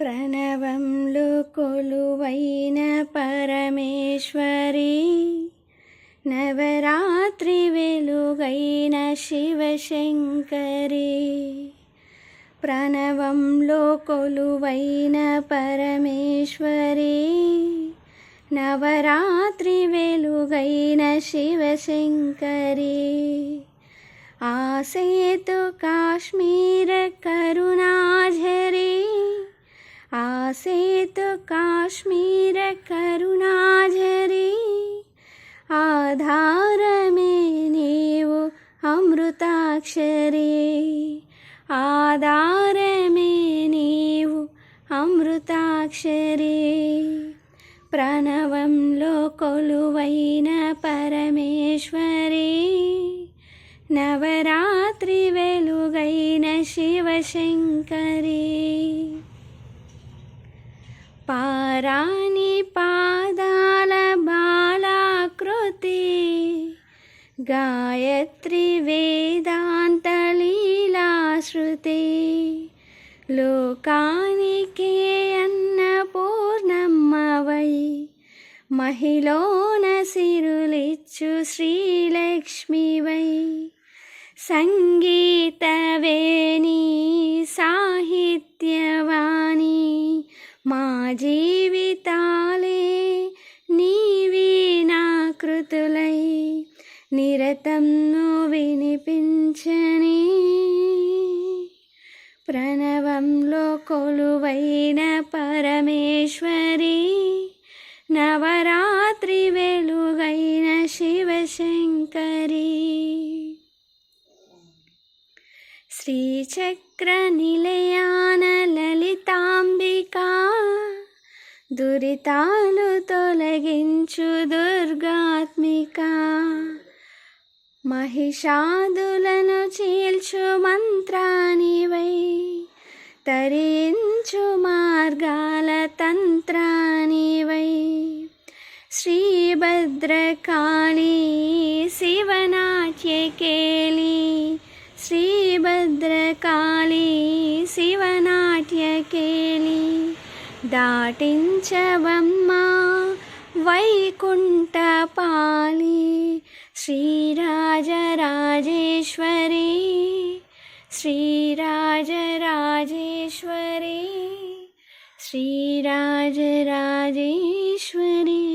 ప్రణవంలో కొలువైన పరమేశ్వరి నవరాత్రి వెలుగైన శివశంకరి. ప్రణవంలో కొలువైన పరమేశ్వరి నవరాత్రి వెలుగైన శివశంకరి. ఆసేతు కాశ్మీర కరు అమృతాక్షరి ఆధారమే నీవు అమృతాక్షరి. ప్రణవంలో కొలువైన పరమేశ్వరి. నవరాత్రి వెలుగైన శివశంకరి. పారాణి పా గాయత్రి వేదాంత లీలాశ్రుతి లోకానికే అన్నపూర్ణమ్మవై. మహిళోన సిరులిచ్చు శ్రీలక్ష్మివై. సంగీతవేణీ నిరతం వినిపించని ప్రణవంలో కొలువైన పరమేశ్వరి నవరాత్రి వెలుగైన శివశంకరి. శ్రీచక్ర నిలయాన లలితాంబికా దురితాలు తొలగించు దుర్గాత్మిక. మహిషాదులను చీల్చు మంత్రానివై తరించు మార్గాల తంత్రానివై. శ్రీభద్రకాళీ శివనాట్యకేళి శ్రీభద్రకాళీ శివనాట్యకేళి. దాటించవమ్మా వైకుంఠపాలి श्री राज राजेश्वरी श्री राज राजेश्वरी श्री राज राजेश्वरी